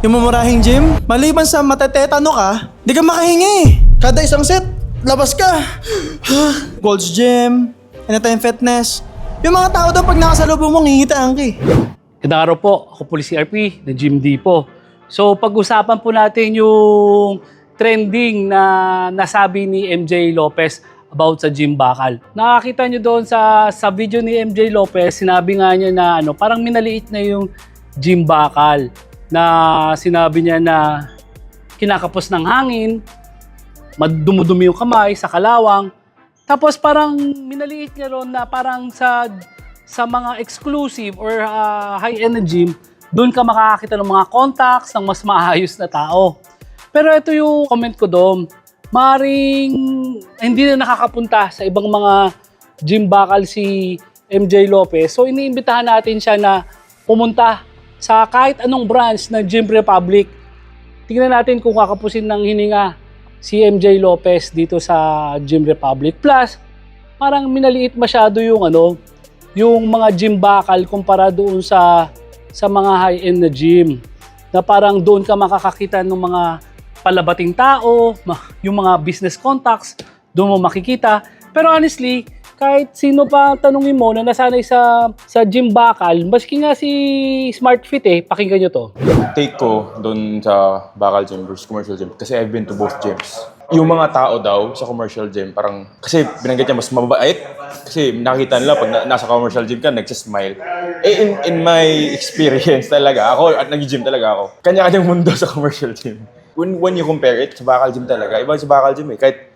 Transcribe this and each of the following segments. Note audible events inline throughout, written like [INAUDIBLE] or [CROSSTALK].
Yung mamurahing gym, maliban sa matetetano ka, di ka makahingi. Kada isang set, labas ka. [GASPS] Gold's Gym, Anytime Fitness. Yung mga tao daw pag nakasalubong mo, ngingitaan ka eh. Gandang araw po, ako po si RP, na Jim D po. So pag-usapan po natin yung trending na nasabi ni MJ Lopez about sa Jim Bakal. Nakakita nyo doon sa, sa video ni MJ Lopez, sinabi nga niya na ano, parang minaliit na yung Jim Bakal na sinabi niya na kinakapos ng hangin, madumudumi yung kamay sa kalawang. Tapos parang minaliit niya ron na parang sa sa mga exclusive or ah, high-end gym, doon ka makakakita ng mga contacts ng mas maayos na tao. Pero ito yung comment ko doon. Maring hindi na nakakapunta sa ibang mga gym bakal si MJ Lopez. So iniimbitahan natin siya na pumunta sa kahit anong branch ng Gym Republic. Tingnan natin kung kakapusin ng hininga si MJ Lopez dito sa Gym Republic. Plus, parang minaliit masyado yung ano, yung mga gym bakal kumpara doon sa sa mga high-end na gym. Na parang doon ka makakakita ng mga palabating tao, yung mga business contacts, doon mo makikita. Pero honestly, kahit sino pa tanungin mo na nasanay sa sa gym bakal, maski nga si Smart Fit eh, pakinggan nyo to. take ko doon sa Bakal Gym versus commercial gym kasi I've been to both gyms. Yung mga tao daw sa commercial gym, parang, kasi binanggit niya mas mababait. Kasi nakita nila pag na- nasa commercial gym ka, nagsismile. Eh, in, in my experience talaga, ako, at nag-gym talaga ako, kanya-kanyang mundo [LAUGHS] sa commercial gym. When, when you compare it sa Bakal Gym talaga, iba sa Bakal Gym eh. Kahit,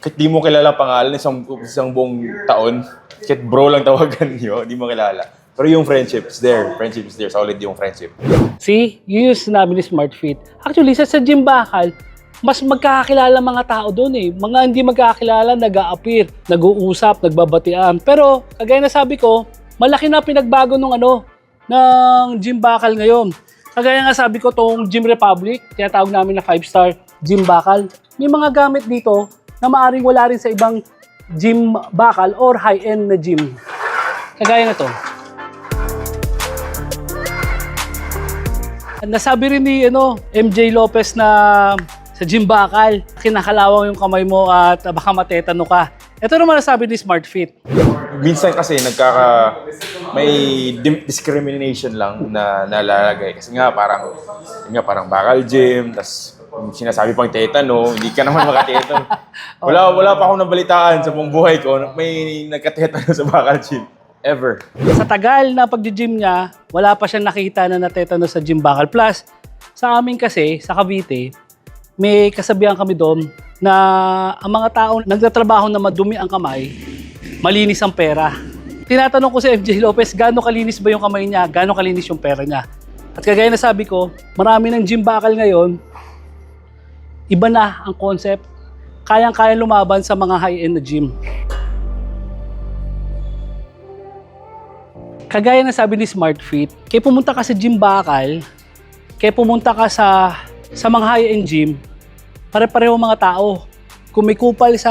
kahit di mo kilala pangalan isang, isang buong taon, kahit bro lang tawagan niyo, di mo kilala. Pero yung friendship is there. Friendship is there. Solid yung friendship. See, yun yung sinabi ni Smart Fit. Actually, sa, sa gym bakal, mas magkakakilala mga tao doon eh. Mga hindi magkakakilala, nag appear nag-uusap, nagbabatian. Pero, kagaya na sabi ko, malaki na pinagbago ng ano, ng gym bakal ngayon. Kagaya nga sabi ko, tong Gym Republic, tinatawag namin na 5-star gym bakal. May mga gamit dito na maaring wala rin sa ibang gym bakal or high-end na gym. Kagaya na to. Nasabi rin ni ano, MJ Lopez na sa gym bakal, kinakalawang yung kamay mo at baka matetano ka. Ito naman nasabi ni Smart Fit. minsan kasi nagkaka may discrimination lang na nalalagay kasi nga parang nga parang bakal gym tas sinasabi pang tetano hindi ka naman makatetano [LAUGHS] wala wala pa akong nabalitaan sa buong buhay ko. Na may nagkatetano sa bakal gym. Ever. Sa tagal na pag-gym niya, wala pa siyang nakita na natetano sa gym bakal. Plus, sa amin kasi, sa Cavite, may kasabihan kami doon na ang mga taong nagtatrabaho na madumi ang kamay, malinis ang pera. Tinatanong ko si MJ Lopez, gaano kalinis ba yung kamay niya, gaano kalinis yung pera niya. At kagaya na sabi ko, marami ng gym bakal ngayon, iba na ang concept, kayang-kaya lumaban sa mga high-end na gym. Kagaya na sabi ni Smart Fit, kaya pumunta ka sa gym bakal, kaya pumunta ka sa sa mga high-end gym, pare-pareho mga tao. Kung may kupal sa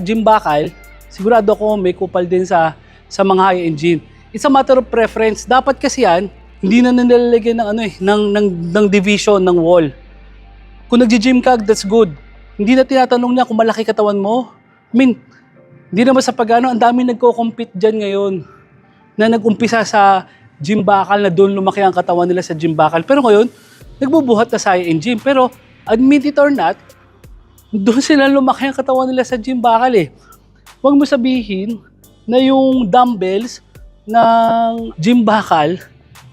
gym bakal, sigurado ako may kupal din sa sa mga high-end gym. It's a matter of preference. Dapat kasi yan, hindi na nilalagyan ng ano eh, ng, ng, ng division ng wall. Kung nagji-gym ka, that's good. Hindi na tinatanong niya kung malaki katawan mo. I mean, hindi naman sa pagano, ang dami nagko-compete dyan ngayon na nag-umpisa sa gym bakal na doon lumaki ang katawan nila sa gym bakal. Pero ngayon, nagbubuhat na sa in gym. Pero admit it or not, doon sila lumaki ang katawan nila sa gym bakal eh. Huwag mo sabihin na yung dumbbells ng gym bakal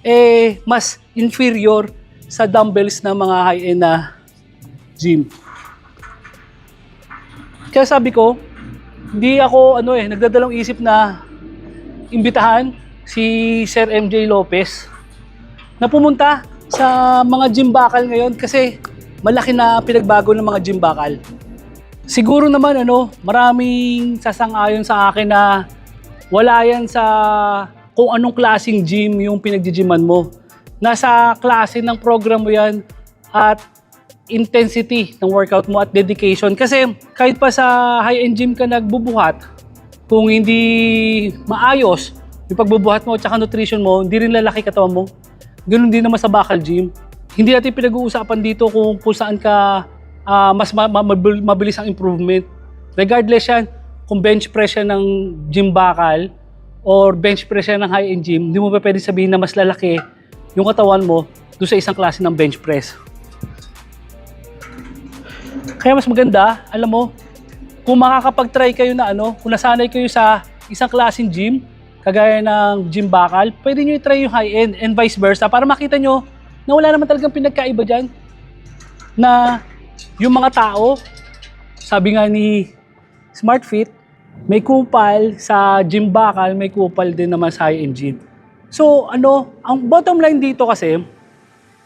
eh mas inferior sa dumbbells ng mga high-end na gym. Kaya sabi ko, hindi ako ano eh, nagdadalong isip na imbitahan si Sir MJ Lopez na pumunta sa mga gym bakal ngayon kasi malaki na pinagbago ng mga gym bakal. Siguro naman ano, maraming sasang-ayon sa akin na wala yan sa kung anong klaseng gym yung pinagjijiman mo. Nasa klase ng program mo yan at intensity ng workout mo at dedication. Kasi kahit pa sa high-end gym ka nagbubuhat, kung hindi maayos yung pagbubuhat mo at saka nutrition mo, hindi rin lalaki katawan mo. Ganun din naman sa bakal gym. hindi natin pinag-uusapan dito kung, kung saan ka ah, mas ma- ma- mabil- mabilis ang improvement. Regardless yan, kung bench press yan ng gym bakal or bench press yan ng high-end gym, hindi mo pa pwede sabihin na mas lalaki yung katawan mo doon sa isang klase ng bench press. Kaya mas maganda, alam mo, kung makakapag-try kayo na ano, kung nasanay kayo sa isang klaseng gym, kagaya ng gym bakal, pwede nyo i-try yung high-end and vice versa para makita nyo na wala naman talagang pinagkaiba dyan. Na yung mga tao, sabi nga ni SmartFit, may kupal sa gym bakal, may kupal din naman sa high-end gym. So ano, ang bottom line dito kasi,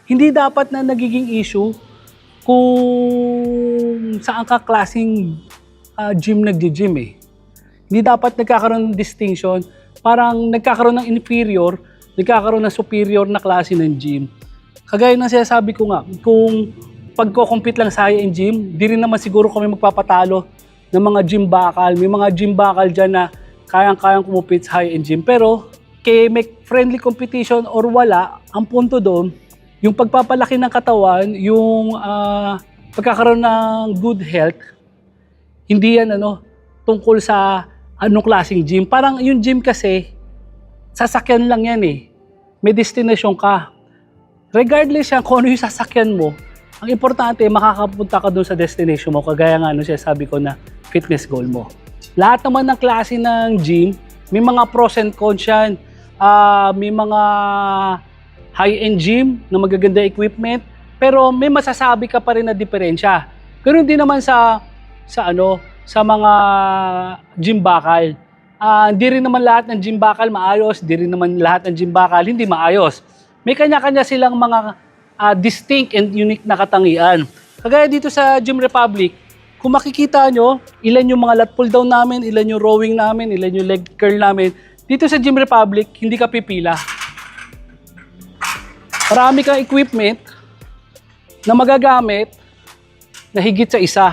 hindi dapat na nagiging issue kung saan ka klaseng ah, gym nagji-gym eh. Hindi dapat nagkakaroon ng distinction. Parang nagkakaroon ng inferior, nagkakaroon ng superior na klase ng gym. Kagaya ng sinasabi ko nga, kung pagko-compete lang sa high-end gym, di rin naman siguro kami magpapatalo ng mga gym bakal. May mga gym bakal dyan na kayang-kayang kumupit sa high-end gym. Pero, kay make friendly competition or wala, ang punto doon, yung pagpapalaki ng katawan, yung ah, pagkakaroon ng good health, hindi yan ano, tungkol sa anong klaseng gym. Parang yung gym kasi, sasakyan lang yan eh. May destination ka. Regardless yan kung ano yung sasakyan mo, ang importante, makakapunta ka doon sa destination mo, kagaya nga ano siya sabi ko na fitness goal mo. Lahat naman ng klase ng gym, may mga pros and cons yan. Ah, may mga high-end gym na magaganda equipment, pero may masasabi ka pa rin na diferensya. Ganun din naman sa sa ano, sa mga gym bakal. Ah, hindi rin naman lahat ng gym bakal maayos, hindi rin naman lahat ng gym bakal hindi maayos. May kanya-kanya silang mga ah, distinct and unique na katangian. Kagaya dito sa Gym Republic, kung makikita nyo, ilan yung mga lat pull down namin, ilan yung rowing namin, ilan yung leg curl namin. Dito sa Gym Republic, hindi ka pipila. Marami kang equipment na magagamit na higit sa isa.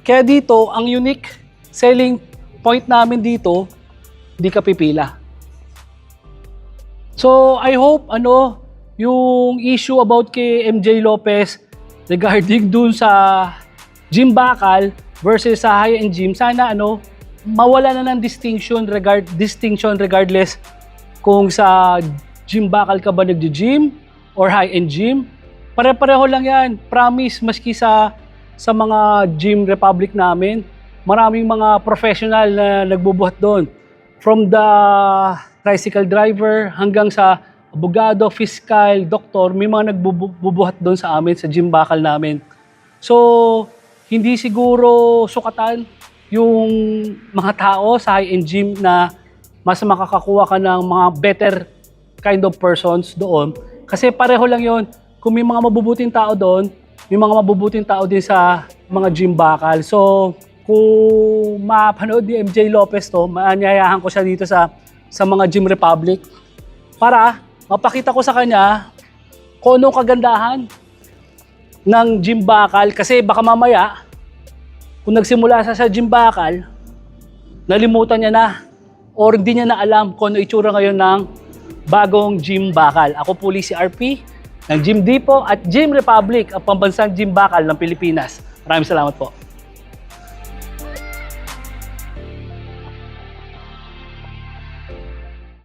Kaya dito, ang unique selling point namin dito, hindi ka pipila. So, I hope, ano, yung issue about kay MJ Lopez regarding dun sa gym bakal versus sa high-end gym, sana, ano, mawala na ng distinction, regard, distinction regardless kung sa gym bakal ka ba nagji-gym or high-end gym. Pare-pareho lang yan. Promise, maski sa sa mga gym republic namin, maraming mga professional na nagbubuhat doon. From the tricycle driver hanggang sa abogado, fiscal, doktor, may mga nagbubuhat doon sa amin, sa gym bakal namin. So, hindi siguro sukatan yung mga tao sa high-end gym na mas makakakuha ka ng mga better kind of persons doon. Kasi pareho lang yon. Kung may mga mabubuting tao doon, may mga mabubuting tao din sa mga gym bakal. So, kung mapanood ni MJ Lopez to, maanyayahan ko siya dito sa sa mga Gym Republic para mapakita ko sa kanya kung anong kagandahan ng gym bakal. Kasi baka mamaya, kung nagsimula siya sa gym bakal, nalimutan niya na or hindi niya na alam kung ano itsura ngayon ng bagong gym bakal. Ako po si RP ng Gym Depot at Gym Republic, ang pambansang gym bakal ng Pilipinas. Maraming salamat po.